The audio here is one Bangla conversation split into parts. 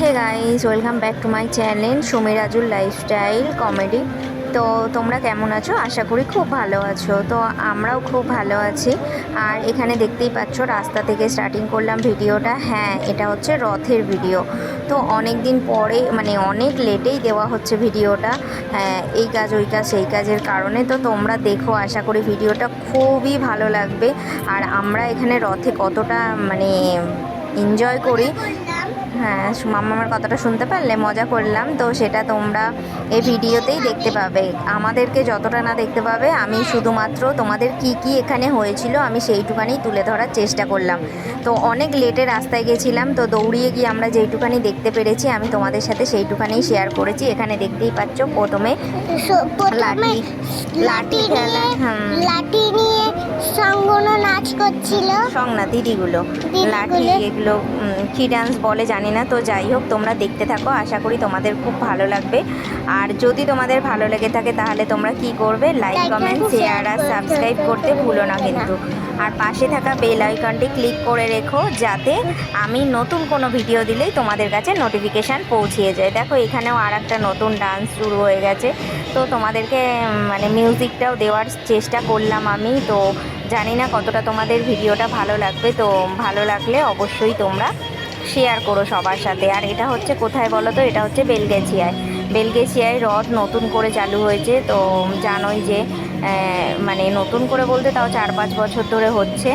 Hey guys welcome back to my channel Sumirajul lifestyle comedy তো তোমরা কেমন আছো? আশা করি খুব ভালো আছো। তো আমরাও খুব ভালো আছি। আর এখানে দেখতেই পাচ্ছ রাস্তা থেকে স্টার্টিং করলাম ভিডিওটা। হ্যাঁ এটা হচ্ছে রথের ভিডিও। তো অনেক দিন পরে মানে অনেক লেটেই দেওয়া হচ্ছে ভিডিওটা। হ্যাঁ, এই কাজ ওই কাজ সেই কাজের কারণে। তো তোমরা দেখো আশা করি ভিডিওটা খুবই ভালো লাগবে। আর আমরা এখানে রথে কতটা মানে এনজয় করি হ্যাঁ মামার কথাটা শুনতে পারলে মজা করলাম। তো সেটা তোমরা এই ভিডিওতেই দেখতে পাবে। আমাদেরকে যতটা না দেখতে পাবে আমি শুধুমাত্র তোমাদের কি কি এখানে হয়েছিল আমি সেইটুকানি তুলে ধরার চেষ্টা করলাম। তো অনেক লেটে রাস্তায় গেছিলাম তো দৌড়িয়ে গিয়ে আমরা যেইটুকানি দেখতে পেরেছি আমি তোমাদের সাথে সেইটুকানি শেয়ার করেছি। এখানে দেখতেই পাচ্ছ প্রথমে লাঠি লাঠি লাঠি নিয়ে সঙ্গনো নাচ করছিল। দিদিগুলো। লাঠি এগুলো কি ডান্স বলে জানি না তো যাই হোক তোমরা দেখতে থাকো আশা করি তোমাদের খুব ভালো লাগবে। আর যদি তোমাদের ভালো লেগে থাকে তাহলে তোমরা কি করবে? লাইক কমেন্ট শেয়ার আর সাবস্ক্রাইব করতে ভুলো না কিন্তু। আর পাশে থাকা বেল আইকনটি ক্লিক করে রেখো যাতে আমি নতুন কোনো ভিডিও দিলেই তোমাদের কাছে নোটিফিকেশান পৌঁছিয়ে যায়। দেখো এখানেও আর একটা নতুন ডান্স শুরু হয়ে গেছে। তো তোমাদেরকে মানে মিউজিকটাও দেওয়ার চেষ্টা করলাম আমি। তো জানি না কতটা তোমাদের ভিডিওটা ভালো লাগবে। তো ভালো লাগলে অবশ্যই তোমরা শেয়ার করো সবার সাথে। আর এটা হচ্ছে কোথায় বলো তো? এটা হচ্ছে বেলগেছিয়ায়। বেলগেছিয়ায় রথ নতুন করে চালু হয়েছে। তো জানোই যে মানে নতুন করে বলতে তাও চার পাঁচ বছর ধরে হচ্ছে।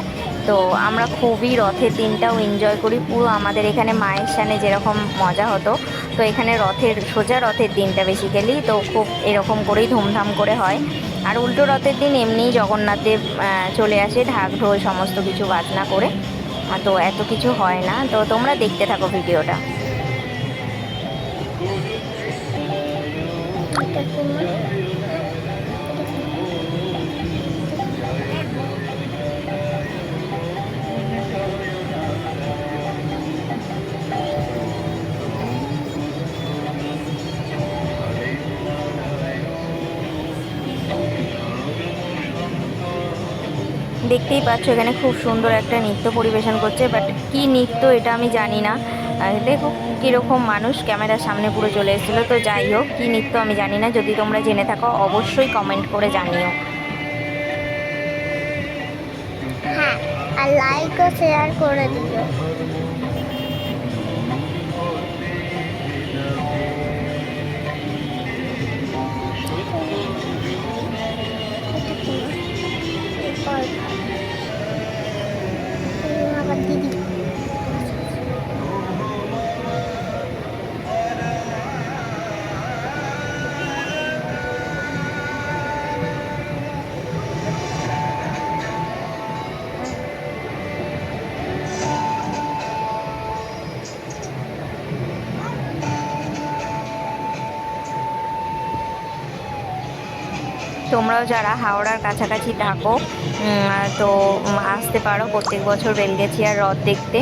তো আমরা খুবই রথের দিনটাও এনজয় করি। পুরো আমাদের এখানে মায়ের সানে যেরকম মজা হতো, তো এখানে রথের, সোজা রথের দিনটা বেসিক্যালি তো খুব এরকম করেই ধুমধাম করে হয়। আর উল্টো রথের দিন এমনিই জগন্নাথদেব চলে আসে, ঢাক ঢোল সমস্ত কিছু বাজনা করে। তো এত কিছু হয় না। তো তোমরা দেখতে থাকো ভিডিওটা। দেখতেই পাচ্ছ, এখানে খুব সুন্দর একটা নৃত্য পরিবেশন করছে বাট কি নৃত্য এটা আমি জানি না। দেখো কীরকম মানুষ ক্যামেরার সামনে পুরো চলে এসেছিল, তো যাই হোক, কী নৃত্য আমি জানি না, যদি তোমরা জেনে থাকো অবশ্যই কমেন্ট করে জানিও। হ্যাঁ আর লাইক ও শেয়ার করে দিও। তোমরাও যারা হাওড়ার কাছাকাছি থাকো তো আসতে পারো। প্রত্যেক বছর রেলগেছিয়ার রথ দেখতে।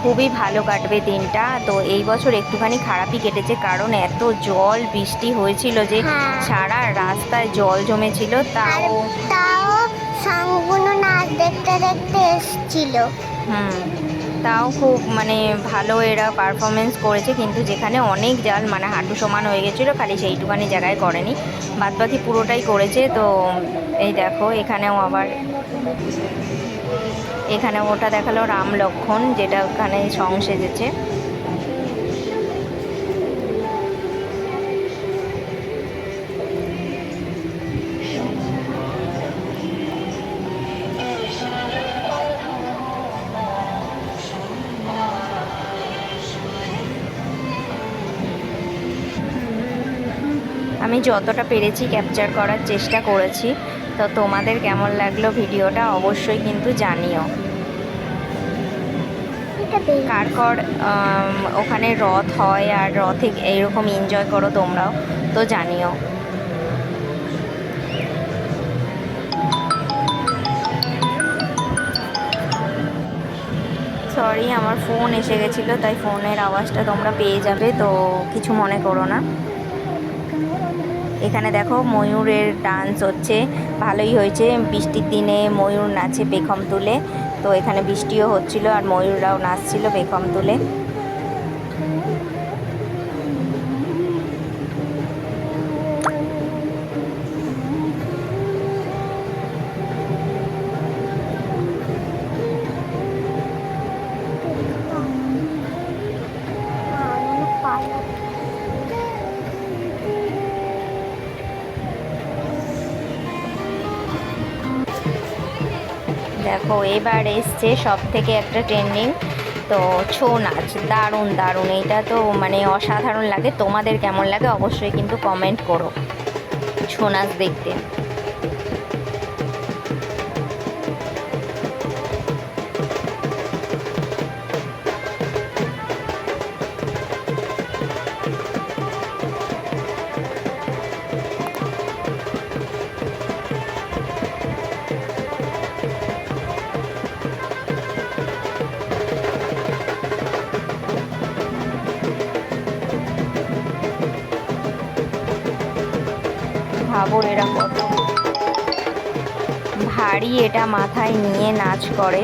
খুবই ভালো কাটবে দিনটা। তো এই বছর একটুখানি খারাপই কেটেছে কারণ এত জল বৃষ্টি হয়েছিল যে হ্যাঁ। সারা রাস্তায় জল জমেছিল তাও তাও দেখতে দেখতে এসছিল। হুম। তাও খুব মানে ভালো এরা পারফরমেন্স করেছে, কিন্তু যেখানে অনেক জাল মানে হাঁটু সমান হয়ে গেছিল, খালি সেইটুখানি জায়গায় করেনি। বাদবাকি পুরোটাই করেছে, তো এই দেখো, এখানেও আবার এখানে ওটা দেখাল রাম লক্ষণ, যেটা ওখানে সং সেজেছে। আমি যতটা পেরেছি ক্যাপচার করার চেষ্টা করেছি। তো তোমাদের কেমন লাগল ভিডিওটা অবশ্যই কিন্তু জানিও। এটা বেশ কার কার আম, ওখানে রথ হয় আর রথে এইরকম এনজয় করো তোমরাও তো জানিও। সরি আমার ফোন এসে গেছিল তাই ফোনের আওয়াজটা তোমরা পেয়ে যাবে তো কিছু মনে করো না। এখানে দেখো ময়ূরের ডান্স হচ্ছে, ভালোই হয়েছে। বৃষ্টির দিনে ময়ূর নাচে পেখম তুলে। তো এখানে বৃষ্টিও হচ্ছিল আর ময়ূররাও নাচছিল পেখম তুলে। দেখো, এবার এসছে সব থেকে একটা ট্রেন্ডিং তো ছৌ নাচ। দারুণ দারুণ। এইটা তো মানে অসাধারণ লাগে। তোমাদের কেমন লাগে অবশ্যই কিন্তু কমেন্ট করো। ছৌ নাচ দেখতে। এরা কত ভারী এটা মাথায় নিয়ে নাচ করে।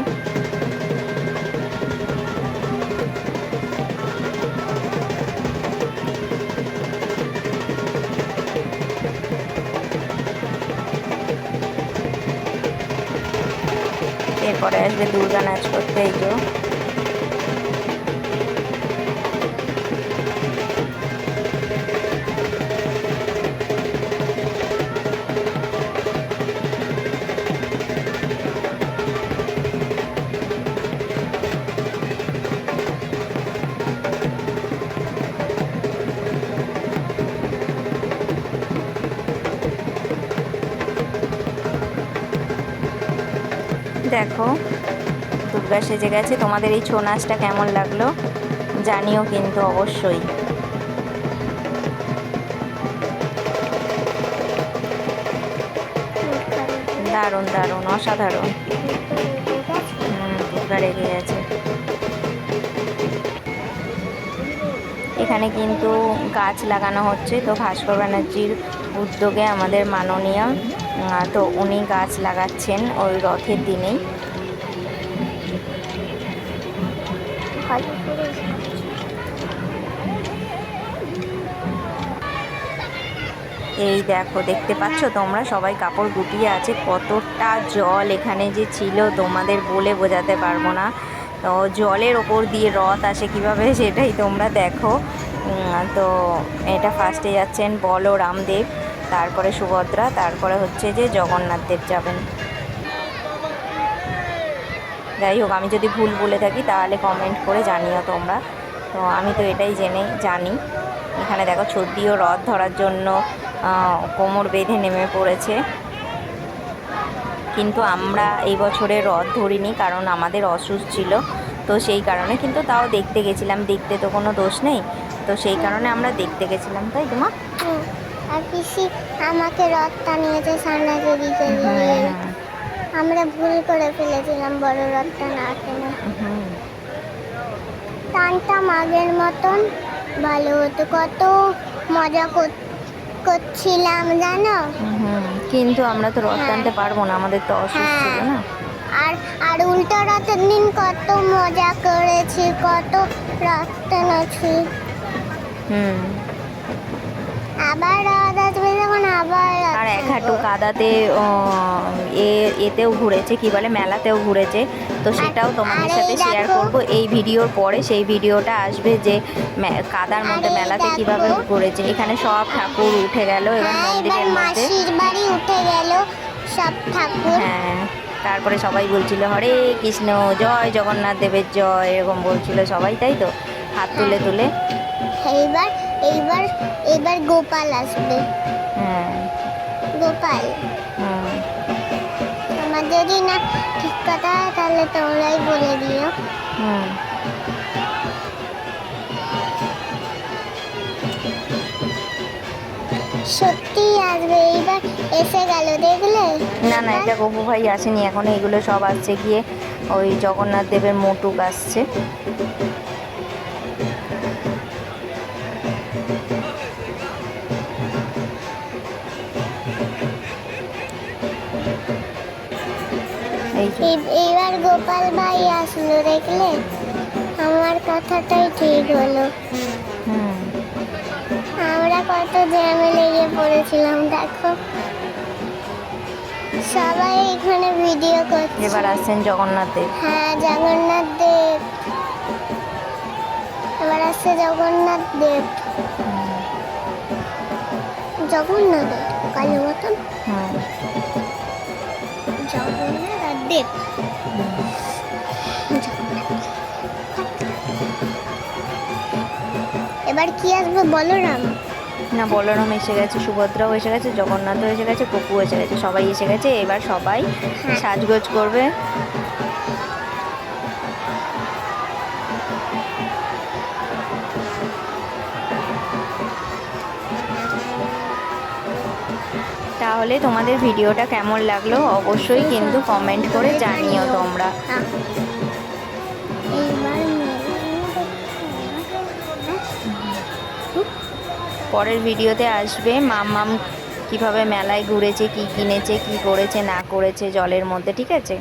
এরপরে আসবে দুর্গা নাচ করতে এই দেখো। দুর্গা সেজে গেছে তোমাদের এই ছৌ নাচটা কেমন লাগল জানিও কিন্তু অবশ্যই। দারুণ দারুণ, অসাধারণ। রেগে গেছে। এখানে কিন্তু গাছ লাগানো হচ্ছে। তো ভাস্কর ব্যানার্জির উদ্যোগে আমাদের মাননীয় তো উনি গাছ লাগাচ্ছেন ওই রথের দিনেই। এই দেখো, দেখতে পাচ্ছ তোমরা? সবাই কাপড় গুটিয়ে আছে। কতটা জল এখানে যে ছিল, তোমাদের বলে বোঝাতে পারব না। তো জলের ওপর দিয়ে রথ আসে কীভাবে, সেটাই তোমরা দেখো। তো এটা ফার্স্টে যাচ্ছেন বলরামদেব, তারপরে সুভদ্রা, তারপরে হচ্ছে যে জগন্নাথ দেব যাবেন। যাই হোক আমি যদি ভুল বলে থাকি তাহলে কমেন্ট করে জানিও তোমরা। তো আমি তো এটাই জেনে জানি। এখানে দেখো ছদ্দিও রথ ধরার জন্য কোমর বেঁধে নেমে পড়েছে। কিন্তু আমরা এই বছরে রথ ধরিনি কারণ আমাদের অসুস্থ ছিল। তো সেই কারণে কিন্তু তাও দেখতে গেছিলাম। দেখতে তো কোনো দোষ নেই। তো সেই কারণে আমরা দেখতে গেছিলাম তাই তোমার আর পিসি আমাকে রথটা নিয়েছে সামনাকে দিকে দিয়ে আমরা ভুল করে ফেলেছিলাম বড় রথটা না কেনে হুম টানটা মাগের মতন ভালো হতো। কত মজা কর- করছিলাম জানো? কিন্তু আমরা তো রথ টানতে পারব না আমাদের তো অসুস্থ ছিল না। আর আর উল্টো রথের দিন কত মজা করেছি কত রথ টেনেছি। হুম। আবার আর এক হাঁটু কাদাতে এ এতেও ঘুরেছে কি বলে মেলাতেও ঘুরেছে। তো সেটাও তোমাদের সাথে শেয়ার করব। এই ভিডিওর পরে সেই ভিডিওটা আসবে যে কাদার মধ্যে মেলাতে। কীভাবে ঘুরেছে। এখানে সব ঠাকুর উঠে গেল হ্যাঁ মন্দিরের মধ্যে। বাড়ি উঠে গেল সব ঠাকুর। হ্যাঁ তারপরে সবাই বলছিল হরে কৃষ্ণ জয় জগন্নাথ দেবের জয় এরকম বলছিল সবাই তাই তো? হাত তুলে তুলে। এইবার এইবার এইবার গোপাল আসবে। হ্যাঁ। গোপাল। হুম আমার যদি না ঠিক কথা হয় তাহলে তোমরাই বলে দিও হুম সত্যি আসবে এইবার এসে গেল দেখলে? না না এটা গপু ভাই আসেনি এখন এগুলো সব আসছে গিয়ে ওই জগন্নাথ দেবের মোটুক আসছে। এইবার গোপাল ভাই আসলো দেখলে? আমার কথাটাই ঠিক হলো। আমরা কত জ্যামে লেগে পড়েছিলাম দেখো। সবাই এখানে ভিডিও করছে। এবার আসছেন জগন্নাথ দেব। হ্যাঁ জগন্নাথ দেব। এবার আসছে জগন্নাথ দেব। জগন্নাথ কালী মতন। হ্যাঁ। জগন্নাথ আর দেব। এবার কি আসবে বলরাম? না বলরাম এসে গেছে সুভদ্রাও এসে গেছে জগন্নাথও এসে গেছে কপু এসে গেছে সবাই এসে গেছে এবার সবাই হ্যাঁ। সাজগোজ করবে। তাহলে তোমাদের ভিডিওটা কেমন লাগল অবশ্যই কিন্তু কমেন্ট করে জানিও তোমরা। পরের ভিডিওতে আসবে মাম কীভাবে মেলায় ঘুরেছে, কি কিনেছে, কি করেছে, না করেছে জলের মধ্যে, ঠিক আছে?